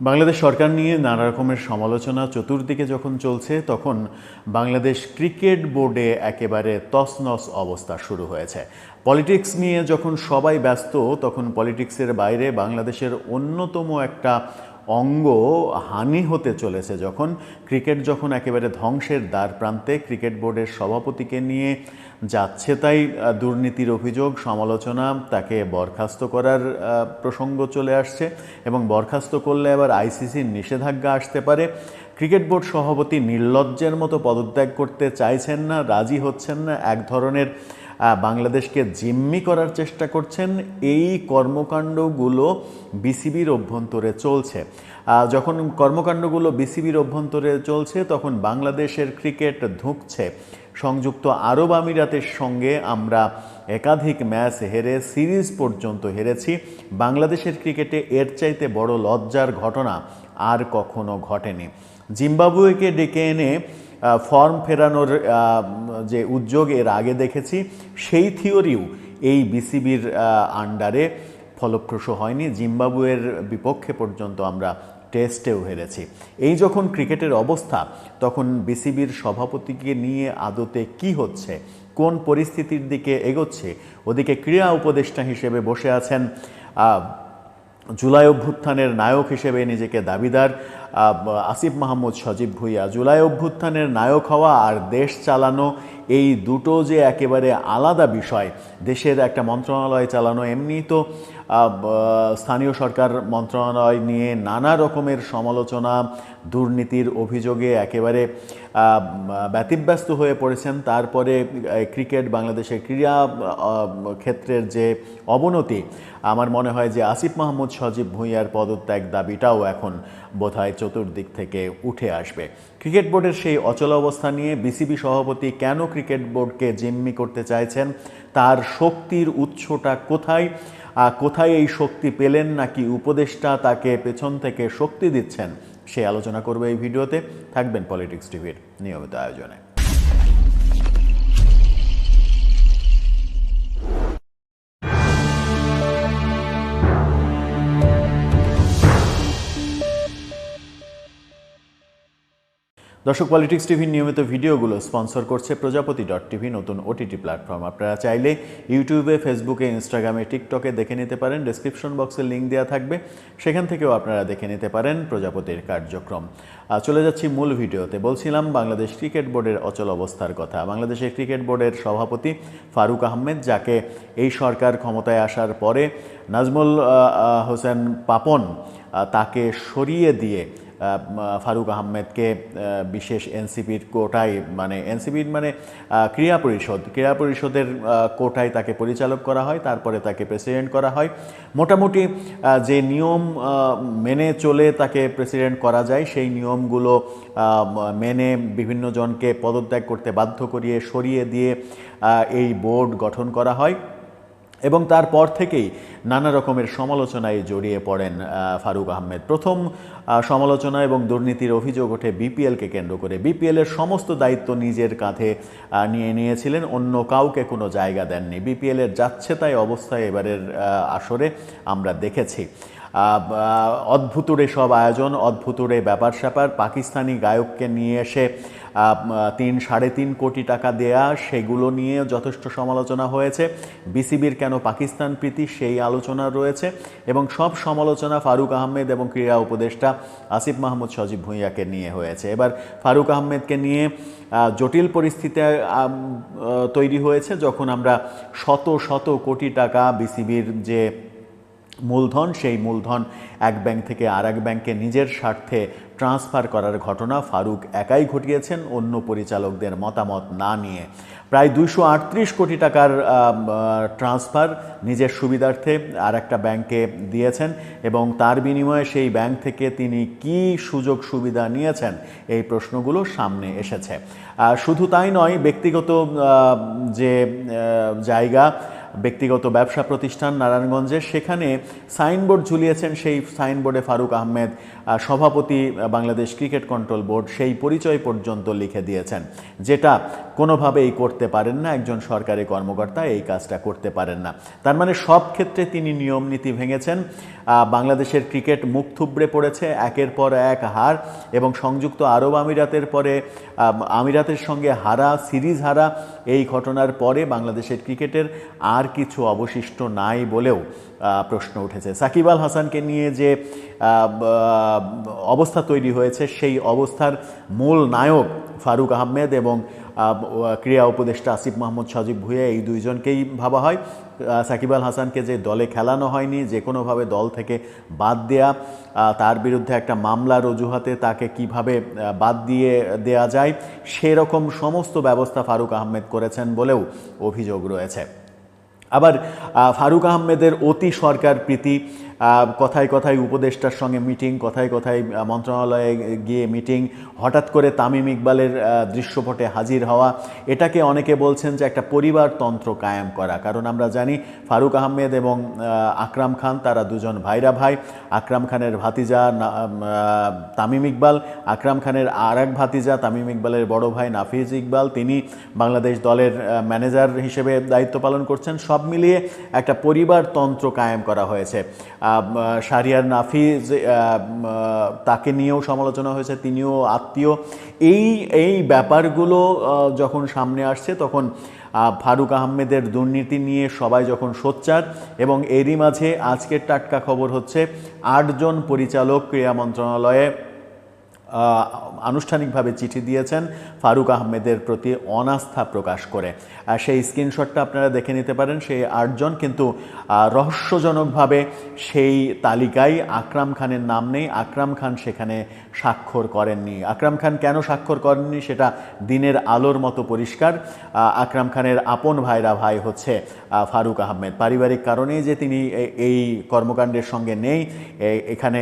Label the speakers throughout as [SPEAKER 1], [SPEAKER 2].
[SPEAKER 1] বাংলাদেশ সরকার নিয়ে নানা রকমের সমালোচনা চতুর্দিকে যখন চলছে, তখন বাংলাদেশ ক্রিকেট বোর্ডে একেবারে তসনস অবস্থা শুরু হয়েছে। পলিটিক্স নিয়ে যখন সবাই ব্যস্ত, তখন পলিটিক্সের বাইরে বাংলাদেশের অন্যতম একটা অঙ্গ হানি হতে চলেছে যখন ক্রিকেট যখন একেবারে ধ্বংসের দ্বার প্রান্তে ক্রিকেট বোর্ডের সভাপতিকে নিয়ে যাচ্ছে তাই দুর্নীতির অভিযোগ, সমালোচনা, তাকে বরখাস্ত করার প্রসঙ্গ চলে আসছে এবং বরখাস্ত করলে আবার আইসিসির নিষেধাজ্ঞা আসতে পারে। ক্রিকেট বোর্ড সভাপতি নির্লজ্জের মতো পদত্যাগ করতে চাইছেন না, রাজি হচ্ছেন না, এক ধরনের বাংলাদেশকে জিম্মি করার চেষ্টা করছেন। এই কর্মকাণ্ডগুলো বিসিবির অভ্যন্তরে চলছে। যখন কর্মকাণ্ডগুলো বিসিবির অভ্যন্তরে চলছে, তখন বাংলাদেশের ক্রিকেট ধুঁকছে। সংযুক্ত আরব আমিরাতের সঙ্গে আমরা একাধিক ম্যাচ হেরে, সিরিজ পর্যন্ত হেরেছি। বাংলাদেশের ক্রিকেটে এর চাইতে বড় লজ্জার ঘটনা আর কখনো ঘটেনি। জিম্বাবুয়েকে ডেকে এনে ফর্ম ফেরানোর যে উদ্যোগ এর আগে দেখেছি, সেই থিওরিও এই বিসিবির আন্ডারে ফলপ্রসূ হয়নি। জিম্বাবুয়ের বিপক্ষে পর্যন্ত আমরা টেস্টেও হেরেছি। এই যখন ক্রিকেটের অবস্থা, তখন বিসিবির সভাপতিকে নিয়ে আদতে কি হচ্ছে, কোন পরিস্থিতির দিকে এগোচ্ছে, ওদিকে ক্রীড়া উপদেষ্টা হিসেবে বসে আছেন জুলাই অভ্যুত্থানের নায়ক হিসেবে নিজেকে দাবিদার আসিফ মাহমুদ সজীব ভুইয়া। জুলাই অভ্যুত্থানের নায়ক হওয়া আর দেশ চালানো এই দুটো যে একেবারে আলাদা বিষয়, দেশের একটা মন্ত্রণালয় চালানো, এমনি তো স্থানীয় সরকার মন্ত্রণালয় নিয়ে নানা রকমের সমালোচনা, দুর্নীতির অভিযোগে একেবারে ব্যতিব্যস্ত হয়ে পড়েছেন। তারপরে ক্রিকেট বাংলাদেশের ক্রীড়া ক্ষেত্রের যে অবনতি, আমার মনে হয় যে আসিফ মাহমুদ, সজীব ভূঁইয়ার পদত্যাগ দাবিটাও এখন বোধহয় চতুর্দিক থেকে উঠে আসবে। ক্রিকেট বোর্ডের সেই অচল অবস্থা নিয়ে বিসিবি সভাপতি কেন ক্রিকেট বোর্ডকে জিম্মি করতে চাইছেন? তার শক্তির উৎসটা কোথায়? কোথায় এই শক্তি পেলেন নাকি উপদেষ্টা তাকে পেছন থেকে শক্তি দিচ্ছেন সে আলোচনা করবে এই ভিডিওতে। থাকবেন পলিটিক্স টিভির নিয়মিত আয়োজনে। দর্শক, পলিটিক্স টিভির নিয়মিত ভিডিওগুলো স্পন্সর করছে প্রজাপতি ডট টিভি, নতুন ওটিটি প্ল্যাটফর্ম। আপনারা চাইলে ইউটিউবে, ফেসবুকে, ইনস্টাগ্রামে, টিকটকে দেখে নিতে পারেন। ডেসক্রিপশন বক্সে লিঙ্ক দেওয়া থাকবে। সেখান থেকেও আপনারা দেখে নিতে পারেন প্রজাপতির কার্যক্রম। চলে যাচ্ছি মূল ভিডিওতে। বলছিলাম বাংলাদেশ ক্রিকেট বোর্ডের অচল অবস্থার কথা। বাংলাদেশের ক্রিকেট বোর্ডের সভাপতি ফারুক আহমেদ, যাকে এই সরকার ক্ষমতায় আসার পরে নাজমুল হোসেন পাপন তাকে সরিয়ে দিয়ে ফারুক আহমেদকে বিশেষ এনসিপির কোটায় মানে এনসিপির মানে ক্রীড়া পরিষদ। ক্রীড়া পরিষদের কোটায় তাকে পরিচালক করা হয়, তারপরে তাকে প্রেসিডেন্ট করা হয়। মোটামুটি যে নিয়ম মেনে চলে তাকে প্রেসিডেন্ট করা যায়, সেই নিয়মগুলো মেনে বিভিন্ন জনকে পদত্যাগ করতে বাধ্য করিয়ে সরিয়ে দিয়ে এই বোর্ড গঠন করা হয়। এবং তারপর থেকেই নানা রকমের সমালোচনায় জড়িয়ে পড়েন ফারুক আহমেদ। প্রথম সমালোচনা এবং দুর্নীতির অভিযোগ ওঠে বিপিএলকে কেন্দ্র করে। বিপিএলের সমস্ত দায়িত্ব নিজের কাঁধে নিয়ে নিয়েছিলেন, অন্য কাউকে কোনো জায়গা দেননি। বিপিএলের যাচ্ছে তাই অবস্থায় এবারের আসরে আমরা দেখেছি। অদ্ভুতুরে সব আয়োজন অদ্ভুতুরে ব্যাপার স্যাপার পাকিস্তানি গায়ককে নিয়ে এসে তিন, সাড়ে তিন কোটি টাকা দেয়া, সেগুলো নিয়ে যথেষ্ট সমালোচনা হয়েছে। বিসিবির কেন পাকিস্তান প্রীতি সেই আলোচনা রয়েছে এবং সব সমালোচনা ফারুক আহমেদ এবং ক্রীড়া উপদেষ্টা আসিফ মাহমুদ সজীব ভুঁইয়াকে নিয়ে হয়েছে। এবার ফারুক আহমেদকে নিয়ে জটিল পরিস্থিতি তৈরি হয়েছে যখন আমরা শত শত কোটি টাকা বিসিবির যে মূলধন, সেই মূলধন এক ব্যাংক থেকে আর এক ব্যাংকে নিজের স্বার্থে ট্রান্সফার করার ঘটনা ফারুক একাই ঘটিয়েছেন, অন্য পরিচালকদের মতামত না নিয়ে। প্রায় দুইশো আটত্রিশ কোটি টাকার ট্রান্সফার নিজের সুবিধার্থে আর একটা ব্যাংকে দিয়েছেন এবং তার বিনিময়ে সেই ব্যাংক থেকে তিনি কি সুযোগ সুবিধা নিয়েছেন এই প্রশ্নগুলো সামনে এসেছে। শুধু তাই নয়, ব্যক্তিগত যে জায়গা ব্যক্তিগত ব্যবসা প্রতিষ্ঠান নারায়ণগঞ্জে। সেখানে সাইনবোর্ড ঝুলিয়েছেন সেই সাইনবোর্ডে ফারুক আহমেদ। আহ, সভাপতি বাংলাদেশ ক্রিকেট কন্ট্রোল বোর্ড সেই পরিচয় পর্যন্ত লিখে দিয়েছেন, যেটা কোনোভাবেই করতে পারেন না, একজন সরকারি কর্মকর্তা এই কাজটা করতে পারেন না। তার মানে সব ক্ষেত্রে তিনি নিয়ম নীতি ভেঙেছেন বাংলাদেশের ক্রিকেট মুখ থুবড়ে পড়েছে, একের পর এক হার, এবং সংযুক্ত আরব আমিরাতের পরে আমিরাতের সঙ্গে হারা, সিরিজ হারা, এই ঘটনার পরে বাংলাদেশের ক্রিকেটের আর কিছু অবশিষ্ট নাই বলেও প্রশ্ন উঠেছে। সাকিব আল হাসানকে নিয়ে যে অবস্থা তৈরি হয়েছে। সেই অবস্থার মূল নায়ক ফারুক আহমেদ এবং ক্রীড়া উপদেষ্টা আসিফ মাহমুদ সজীব ভুঁইয়া এই দুইজনকেই ভাবা হয়। সাকিব আল হাসানকে যে দলে খেলানো হয়নি, যে কোনোভাবে দল থেকে বাদ দেয়া তার বিরুদ্ধে একটা মামলার অজুহাতে তাকে কীভাবে বাদ দিয়ে দেয়া যায়, সেরকম সমস্ত ব্যবস্থা ফারুক আহমেদ করেছেন বলেও অভিযোগ রয়েছে। আবার ফারুক আহমেদের অতি সরকার প্রীতি কথায় কথায় উপদেষ্টার সঙ্গে মিটিং কথায় কথায় মন্ত্রণালয়ে গিয়ে মিটিং হঠাৎ করে তামিম ইকবালের দৃশ্যপটে হাজির হওয়া, এটাকে অনেকে বলছেন যে একটা পরিবারতন্ত্র কায়েম করা। কারণ আমরা জানি ফারুক আহমেদ এবং আকরাম খান, তারা দুজন ভাইরা ভাই। আকরাম খানের ভাতিজা তামিম ইকবাল, আকরাম খানের আর এক ভাতিজা, তামিম ইকবালের বড় ভাই নাফিজ ইকবাল। তিনি বাংলাদেশ দলের ম্যানেজার হিসেবে দায়িত্ব পালন করছেন। সব মিলিয়ে একটা পরিবারতন্ত্র কায়েম করা হয়েছে। শাহরিয়ার নাফিজ তাকে নিয়েও সমালোচনা হয়েছে, তিনিও আত্মীয়। এই এই ব্যাপারগুলো যখন সামনে আসছে, তখন ফারুক আহমেদের দুর্নীতি নিয়ে সবাই যখন সোচ্চার, এবং এরই মাঝে আজকের টাটকা খবর হচ্ছে, আটজন পরিচালক ক্রীড়া মন্ত্রণালয়ে আনুষ্ঠানিকভাবে চিঠি দিয়েছেন ফারুক আহমেদের প্রতি অনাস্থা প্রকাশ করে। সেই স্ক্রিনশটটা আপনারা দেখে নিতে পারেন সেই আটজন কিন্তু রহস্যজনকভাবে সেই তালিকায় আকরাম খানের নাম নেই। আকরাম খান সেখানে স্বাক্ষর করেননি। আকরাম খান কেন স্বাক্ষর করেননি সেটা দিনের আলোর মতো পরিষ্কার। আকরাম খানের আপন ভাইরা ভাই হচ্ছে ফারুক আহমেদ। পারিবারিক কারণেই যে তিনি এই কর্মকাণ্ডের সঙ্গে নেই। এখানে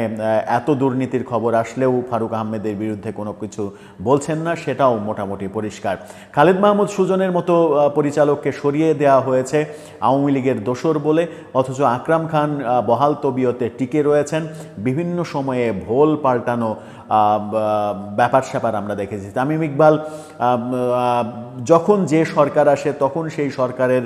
[SPEAKER 1] এত দুর্নীতির খবর আসলেও ফারুক আহমেদের বিরুদ্ধে কোনো কিছু বলছেন না, সেটাও মোটামুটি পরিষ্কার। খালেদ মাহমুদ সুজনের মতো পরিচালককে সরিয়ে দেওয়া হয়েছে আওয়ামী লীগের দোসর বলে, অথচ আকরাম খান বহাল তবিয়তে টিকে রয়েছেন। বিভিন্ন সময়ে ভোল পাল্টানো ব্যাপার স্যাপার আমরা দেখেছি। তামিম ইকবাল যখন যে সরকার আসে তখন সেই সরকারের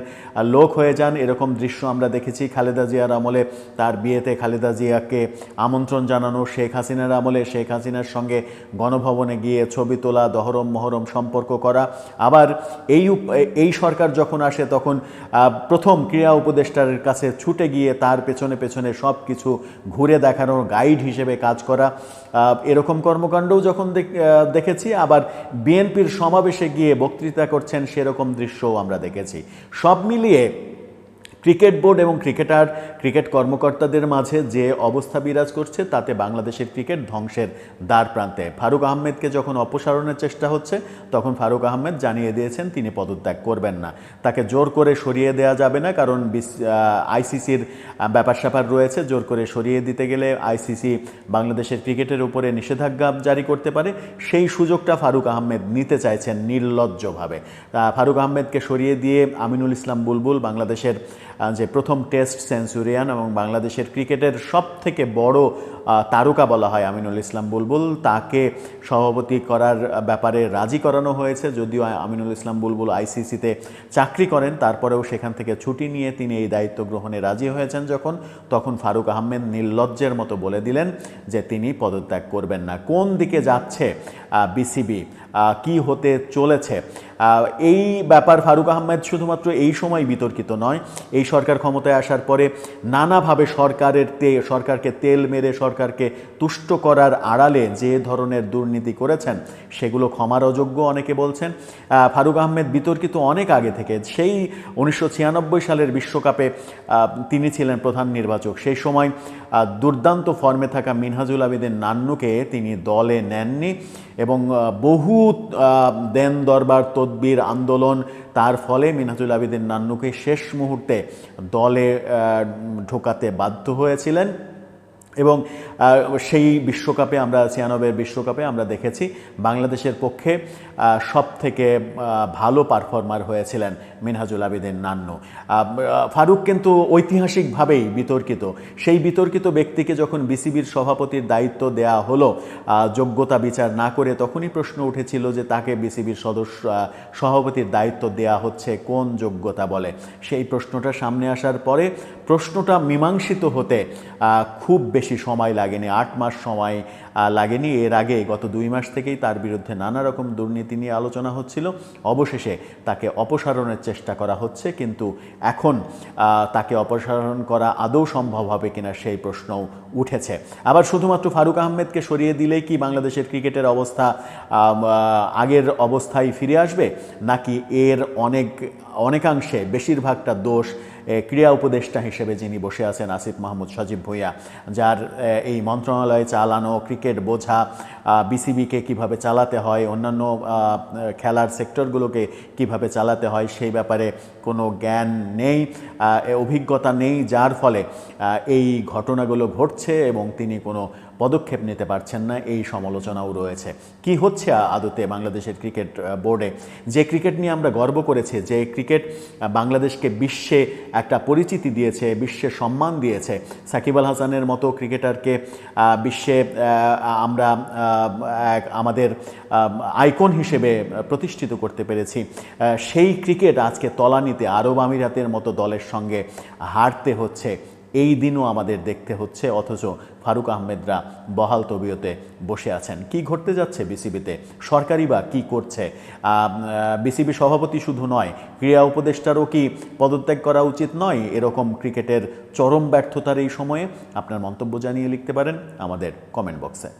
[SPEAKER 1] লোক হয়ে যান। এরকম দৃশ্য আমরা দেখেছি খালেদা জিয়ার আমলে। তার বিয়েতে খালেদা জিয়াকে আমন্ত্রণ জানানো শেখ হাসিনার আমলে। শেখ হাসিনার সঙ্গে গণভবনে গিয়ে ছবি তোলা দহরম মহরম সম্পর্ক করা। আবার এই এই সরকার যখন আসে তখন প্রথম ক্রীড়া উপদেষ্টার কাছে ছুটে গিয়ে তার পেছনে পেছনে সব কিছু ঘুরে দেখানো গাইড হিসেবে কাজ করা। আহ, এরকম কর্মকাণ্ডও যখন দেখ- দেখেছি, আবার বিএনপির সমাবেশে গিয়ে বক্তৃতা করছেন সেরকম দৃশ্যও আমরা দেখেছি। সব মিলিয়ে ক্রিকেট বোর্ড এবং ক্রিকেটার, ক্রিকেট কর্মকর্তাদের মাঝে যে অবস্থা বিরাজ করছে, তাতে বাংলাদেশের ক্রিকেট ধ্বংসের দ্বার প্রান্তে। ফারুক আহমেদকে যখন অপসারণের চেষ্টা হচ্ছে, তখন ফারুক আহমেদ জানিয়ে দিয়েছেন তিনি পদত্যাগ করবেন না। তাকে জোর করে সরিয়ে দেওয়া যাবে না, কারণ আইসিসির ব্যাপার স্যাপার রয়েছে। জোর করে সরিয়ে দিতে গেলে আইসিসি বাংলাদেশের ক্রিকেটের উপরে নিষেধাজ্ঞা জারি করতে পারে। সেই সুযোগটা ফারুক আহমেদ নিতে চাইছেন নির্লজ্জভাবে। ফারুক আহমেদকে সরিয়ে দিয়ে আমিনুল ইসলাম বুলবুল বাংলাদেশের যে প্রথম টেস্ট সেঞ্চুরিয়ান এবং বাংলাদেশের ক্রিকেটের সব থেকে বড় তারকা বলা হয় আমিনুল ইসলাম বুলবুল। তাকে সভাপতি করার ব্যাপারে রাজি করানো হয়েছে, যদিও আমিনুল ইসলাম বুলবুল আইসিসিতে চাকরি করেন। তারপরেও সেখান থেকে ছুটি নিয়ে তিনি এই দায়িত্ব গ্রহণে রাজি হয়েছেন যখন, তখন ফারুক আহমেদ নির্লজ্জের মতো বলে দিলেন যে তিনি পদত্যাগ করবেন না। কোন দিকে যাচ্ছে বিসিবি? কি হতে চলেছে? এই ব্যাপার ফারুক আহমেদ শুধুমাত্র এই সময় বিতর্কিত নয়। এই সরকার ক্ষমতায় আসার পরে নানাভাবে সরকারের তে সরকারকে তেল মেরে সরকারকে তুষ্ট করার আড়ালে যে ধরনের দুর্নীতি করেছেন সেগুলো ক্ষমার অযোগ্য অনেকে বলছেন। ফারুক আহমেদ বিতর্কিত অনেক আগে থেকে। সেই উনিশশো ছিয়ানব্বই সালের বিশ্বকাপে তিনি ছিলেন প্রধান নির্বাচক। সেই সময় দুর্দান্ত ফর্মে থাকা মিনহাজুল আবেদিন নান্নুকে তিনি দলে নেননি এবং আহ, বহু দেন দরবার, তদবির, আন্দোলন, তার ফলে মিনহাজুল আবেদিন নান্নুকে শেষ মুহূর্তে দলে ঢোকাতে বাধ্য হয়েছিলেন। এবং সেই বিশ্বকাপে আমরা ছিয়ানব্বইয়ের বিশ্বকাপে আমরা দেখেছি বাংলাদেশের পক্ষে সব থেকে ভালো পারফর্মার হয়েছিলেন মিনহাজুল আবেদিন নান্নু। ফারুক কিন্তু ঐতিহাসিকভাবেই বিতর্কিত। সেই বিতর্কিত ব্যক্তিকে যখন বিসিবির সভাপতির দায়িত্ব দেয়া হলো যোগ্যতা বিচার না করে তখনই প্রশ্ন উঠেছিল যে তাকে বিসিবির সদস্য সভাপতির দায়িত্ব দেয়া হচ্ছে কোন যোগ্যতা বলে। সেই প্রশ্নটা সামনে আসার পরে প্রশ্নটা মীমাংসিত হতে খুব বেশি সময় লাগেনি, আট মাস সময় লাগেনি। এর আগে গত দুই মাস থেকেই তার বিরুদ্ধে নানা রকম দুর্নীতি নিয়ে আলোচনা হচ্ছিল। অবশেষে তাকে অপসারণের চেষ্টা করা হচ্ছে, কিন্তু এখন তাকে অপসারণ করা আদৌ সম্ভব হবে কিনা সেই প্রশ্নও উঠেছে। আবার শুধুমাত্র ফারুক আহমেদকে সরিয়ে দিলেই কি বাংলাদেশের ক্রিকেটের অবস্থা আগের অবস্থায় ফিরে আসবে? নাকি এর অনেক, অনেকাংশে বেশিরভাগটা দোষ ক্রীড়া উপদেষ্টা হিসেবে যিনি বসে আছেন, আসিফ মাহমুদ সজীব ভূঁইয়া, যার এই মন্ত্রণালয়ে চালানো ক্রিকেট বোঝা বিসিবিকে কীভাবে চালাতে হয়, অন্যান্য খেলার সেক্টরগুলোকে কীভাবে চালাতে হয়, সেই ব্যাপারে কোনো জ্ঞান নেই অভিজ্ঞতা নেই, যার ফলে এই ঘটনাগুলো ঘটছে এবং তিনি কোনো পদক্ষেপ নিতে পারছেন না, এই সমালোচনাও রয়েছে। কি হচ্ছে আদতে বাংলাদেশের ক্রিকেট বোর্ডে? যে ক্রিকেট নিয়ে আমরা গর্ব করেছি, যে ক্রিকেট বাংলাদেশকে বিশ্বে একটা পরিচিতি দিয়েছে, বিশ্বে সম্মান দিয়েছে। সাকিব আল হাসানের মতো ক্রিকেটারকে বিশ্বে আমরা আমাদের আইকন হিসেবে প্রতিষ্ঠিত করতে পেরেছি। সেই ক্রিকেট আজকে তলানিতে আরব আমিরাতের মতো দলের সঙ্গে হারতে হচ্ছে। এই দিনও আমাদের দেখতে হচ্ছে, অথচ ফারুক আহমেদরা বহাল তবিয়তে বসে আছেন। কি ঘটতে যাচ্ছে বিসিবিতে? সরকারি বা কী করছে? বিসিবি সভাপতি শুধু নয়, ক্রীড়া উপদেষ্টারও কি পদত্যাগ করা উচিত নয়? এরকম ক্রিকেটের চরম ব্যর্থতার এই সময়ে আপনার মন্তব্য জানিয়ে লিখতে পারেন আমাদের কমেন্ট বক্সে